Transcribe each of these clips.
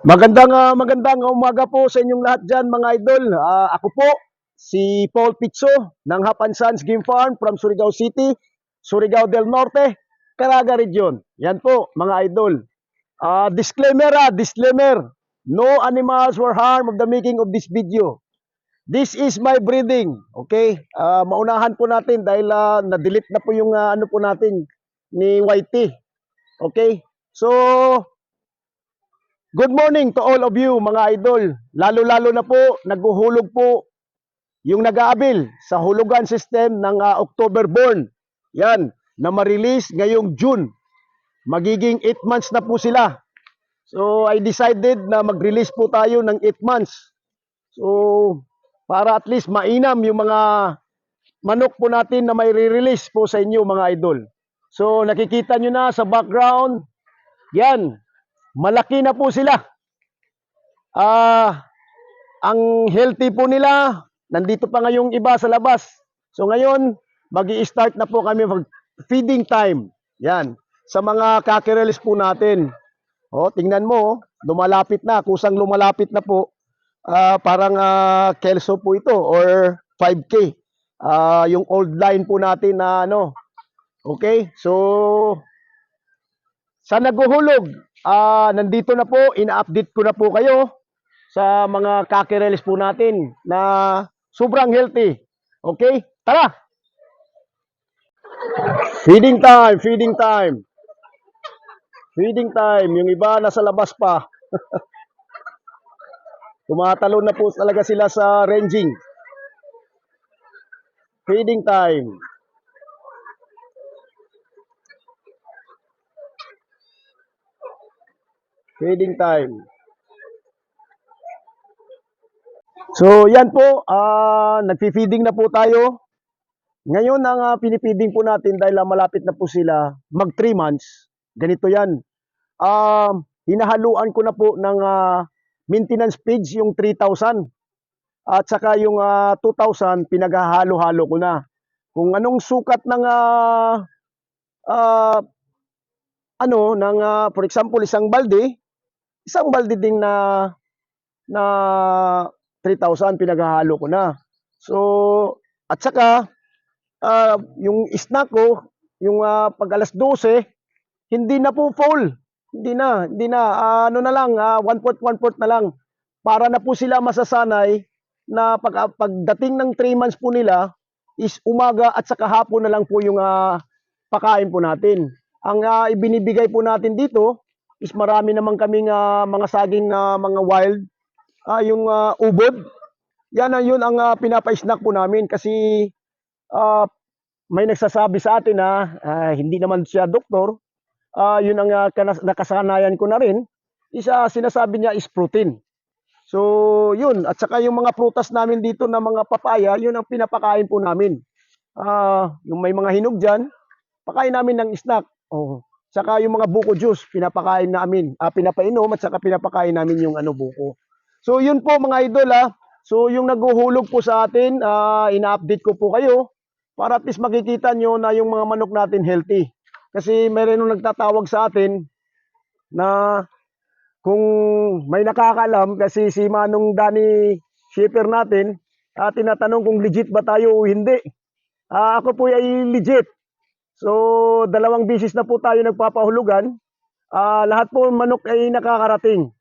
Magandang ah, magandang umaga po sa inyong lahat diyan mga idol. Ah, ako po si Paul Pizzo ng Hapan Sons Game Farm from Surigao City, Surigao del Norte, Caraga Region. Yan po mga idol. Ah, disclaimer ah, disclaimer. No animals were harmed of the making of this video. This is my breeding. Okay? Ah, maunahan po natin dahil ah, na-delete na po yung ah, ano po natin ni Whitey. Okay? So, Good morning to all of you mga idol. Lalo-lalo na po, naghuhulog po yung nag-aabil sa hulugan system ng ah, October born. Yan, na ma-release ngayong June. Magiging 8 months na po sila. So, I decided na mag-release po tayo ng 8 months. So, para at least mainam yung mga manok po natin na may re-release po sa inyo mga idol. So, nakikita nyo na sa background, yan, malaki na po sila. Ah, ang healthy po nila, nandito pa ngayong iba sa labas. So ngayon, magi start na po kami mag feeding time. Yan, sa mga kakirelis po natin. Oh, tingnan mo, oh, lumalapit na, kusang lumalapit na po. Ah, parang ah, Kelso po ito or 5K. Ah, yung old line po natin na ano. Okay? So sa naghuhulog, ah nandito na po, ina-update ko na po kayo sa mga kakirelis po natin na sobrang healthy. Okay? Tara! Feeding time, feeding time. Feeding time. Yung iba nasa labas pa. Tumatalon na po talaga sila sa ranging. Feeding time. Feeding time. So, yan po, ah nagfi-feeding na po tayo. Ngayon, ang ah, pinipiding po natin dahil ah, malapit na po sila, mag 3 months. Ganito yan. Um, hinahaluan ko na po ng ah, maintenance page yung 3,000. At saka yung ah, 2,000, pinaghahalo-halo ko na. Kung anong sukat ng ah, ah, ano, ng ah, for example, isang balde, isang balde ding na na 3,000 pinaghahalo ko na. So, at saka, ah, yung snack ko, yung ah, pag alas 12, hindi na po full. Hindi na, hindi na. Ah, ano na lang, ah, one fourth, one fourth na lang. Para na po sila masasanay na pag, ah, pagdating ng 3 months po nila, is umaga at saka hapon na lang po yung ah, pakain po natin. Ang ah, ibinibigay po natin dito is marami naman kaming ah, mga saging na mga wild ah, yung ah, ubod. Yan ang yun ang ah, pinapa-snack po namin kasi ah, may nagsasabi sa atin na ah, hindi naman siya doktor. Ah, yun ang kanas- nakasanayan ko na rin. Isa sinasabi niya is protein. So, yun. At saka yung mga prutas namin dito na mga papaya, yun ang pinapakain po namin. Ah, yung may mga hinog dyan, pakain namin ng snack. Oh. Saka yung mga buko juice, pinapakain namin. Ah, pinapainom at saka pinapakain namin yung ano buko. So yun po mga idol ah. So yung naghuhulog po sa atin, ah, ina-update ko po kayo para at least makikita nyo na yung mga manok natin healthy. Kasi meron nung nagtatawag sa atin na kung may nakakaalam kasi si Manong Dani shipper natin, ah, tinatanong kung legit ba tayo o hindi. Ah, ako po ay legit. So, dalawang bisis na po tayo nagpapahulugan. Ah, lahat po manok ay nakakarating.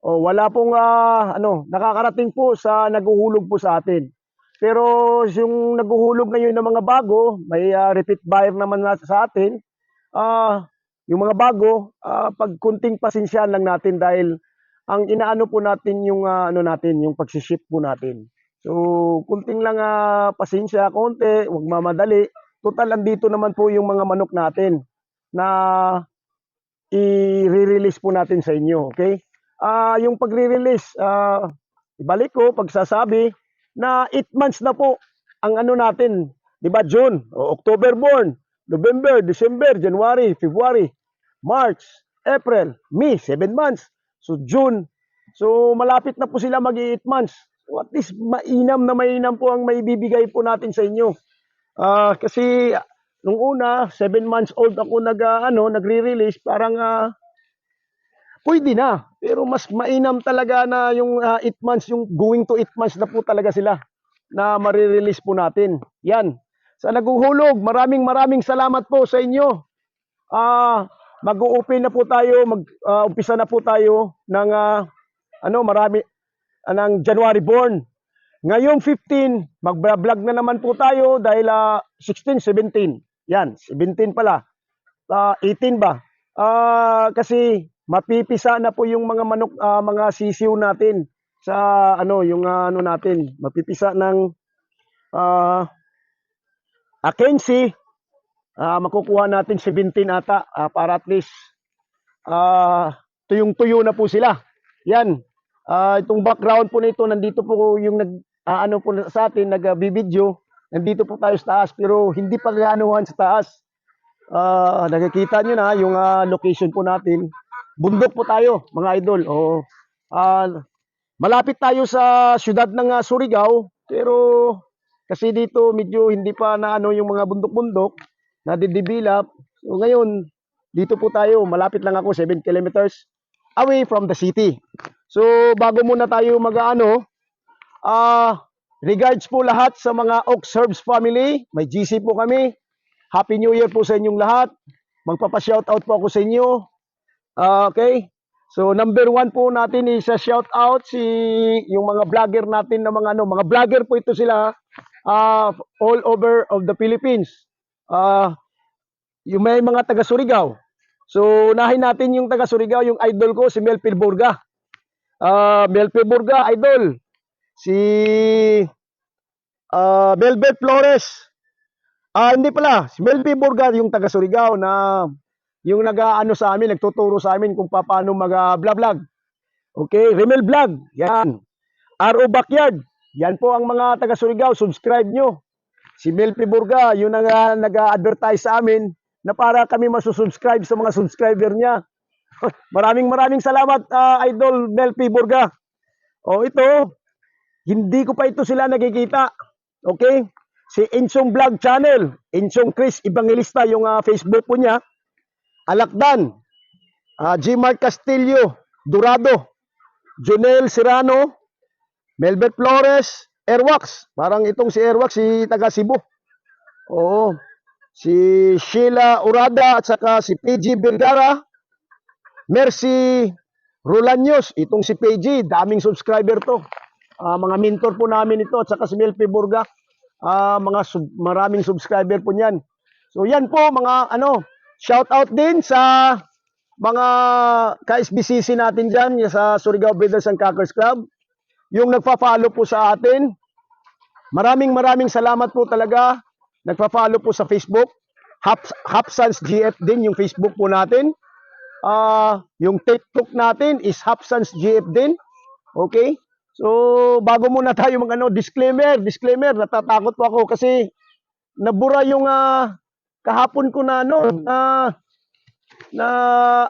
O, wala pong ah, ano, nakakarating po sa naghuhulog po sa atin. Pero yung naghuhulog ngayon ng mga bago, may ah, repeat buyer naman na sa atin. Ah, yung mga bago, ah, pag kunting pasensyahan lang natin dahil ang inaano po natin yung ah, ano natin, yung pag-ship po natin. So, kunting lang ah, pasensya, konti, huwag mamadali. Total, andito naman po yung mga manok natin na i-release po natin sa inyo, okay? Ah, yung pagre-release, ah, ibalik ko pagsasabi na 8 months na po ang ano natin, 'di ba? June, o October born, November, December, January, February, March, April, May, 7 months. So June, so malapit na po sila mag 8 months. So at least mainam na mainam po ang maibibigay po natin sa inyo. Ah, kasi nung una, 7 months old ako nag ah, ano, nagre-release, parang ah, pwede na. Pero mas mainam talaga na yung 8 months, yung going to 8 months na po talaga sila na marirelease po natin. Yan. Sa naguhulog, maraming maraming salamat po sa inyo. Ah, mag-open na po tayo, mag-umpisa na po tayo ng ah, ano, marami ah, ng January born. Ngayong 15, mag-vlog na naman po tayo dahil ah, 16, 17. Yan, 17 pala. Ah, 18 ba? Ah, kasi mapipisa na po yung mga manok, ah, mga sisiw natin sa ano, yung ah, ano natin, mapipisa ng ah Akensi, ah makukuha natin 17 ata ah, para at least ah tuyong-tuyo na po sila. Yan. Ah itong background po nito nandito po yung nag ah, ano po sa atin nagbibideo. Nandito po tayo sa taas pero hindi pa gaanuhan sa taas. Ah nakikita niyo na yung ah, location po natin. Bundok po tayo, mga idol. Oh. Ah malapit tayo sa siyudad ng ah, Surigao pero kasi dito medyo hindi pa na ano yung mga bundok-bundok na didevelop. So ngayon, dito po tayo, malapit lang ako 7 kilometers away from the city. So bago muna tayo mag-ano, ah regards po lahat sa mga Ox Herbs family. May GC po kami. Happy New Year po sa inyong lahat. Magpapa-shoutout po ako sa inyo. Ah, okay? So number one po natin is a shout out si yung mga vlogger natin na mga ano, mga vlogger po ito sila ah, all over of the Philippines. Ah, yung may mga taga Surigao. So unahin natin yung taga Surigao, yung idol ko si Melpil Burga. Ah, Melpil Burga idol. Si ah Melbert Flores. Ah, hindi pala, si Melpil Burga yung taga Surigao na yung nag-ano sa amin, nagtuturo sa amin kung paano mag-vlog. Okay, Remel Vlog, yan. RO Backyard, yan po ang mga taga Surigao, subscribe nyo. Si Melpi Burga, yun ang ah, nag-advertise sa amin na para kami masusubscribe sa mga subscriber niya. maraming maraming salamat, ah, Idol Melpi Burga. O ito, hindi ko pa ito sila nakikita. Okay? Si Insong Vlog Channel, Insong Chris Evangelista, yung ah, Facebook po niya. Alakdan, ah, G. Mark Castillo, Dorado, Junel Serrano, Melbert Flores, Airwax. Parang itong si Airwax, si taga Cebu. Oo. Si Sheila Urada at saka si PG Vergara. Mercy Rolaños. Itong si PG, daming subscriber to. Ah, mga mentor po namin ito at saka si Melpi Burga. Ah, mga sub- maraming subscriber po niyan. So yan po mga ano, shout out din sa mga ka-SBCC natin dyan sa Surigao Breeders and Cockers Club yung nagpa-follow po sa atin. Maraming maraming salamat po talaga. Nagpa-follow po sa Facebook. Haps, Hapsans GF din yung Facebook po natin. Ah, yung TikTok natin is Hapsans GF din. Okay? So, bago muna tayo mag ano, disclaimer, disclaimer, natatakot po ako kasi nabura yung ah, kahapon ko na ano, na na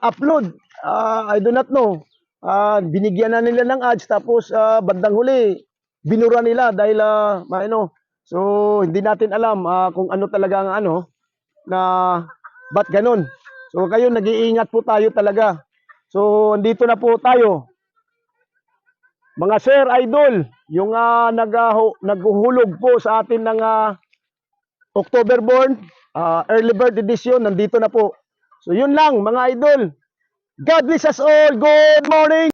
upload. Ah, I do not know. Ah, binigyan na nila ng ads tapos ah, bandang huli binura nila dahil ah, ano. So hindi natin alam ah, kung ano talaga ang ano na ba't ganun. So kayo nag-iingat po tayo talaga. So andito na po tayo. Mga sir idol, yung ah, nagaho, naghuhulog po sa atin ng ah, October born, ah, early bird edition, nandito na po. So yun lang mga idol. God bless us all. Good morning.